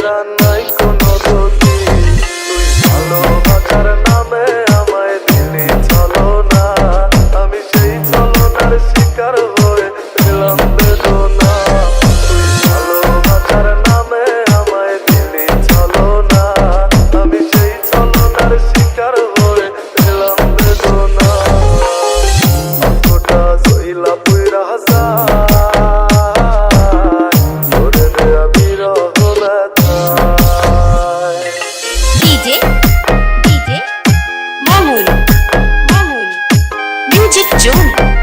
খেলা নাই কোনো গতি। তুই ভালোবাসার নামে আমায় দিলি, চলো না। আমি সেই চলনার শিখ Magic June.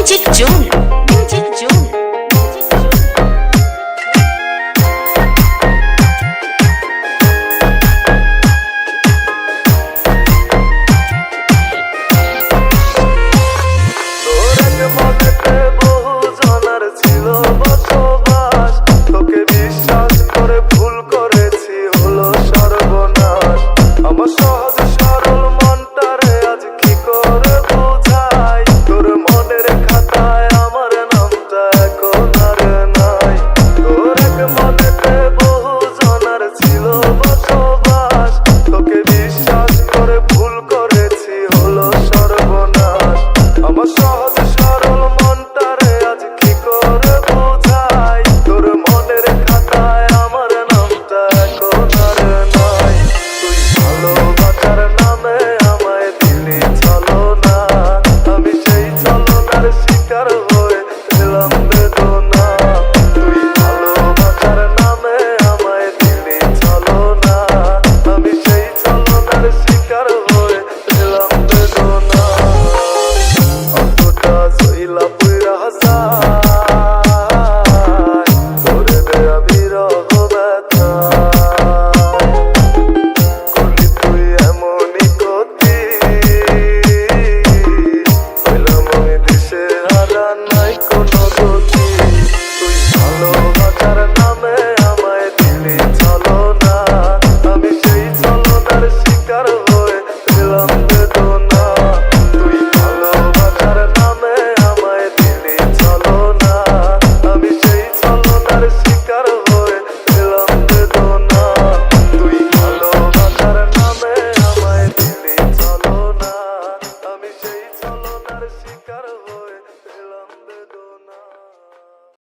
Music zone music zone ছিল love.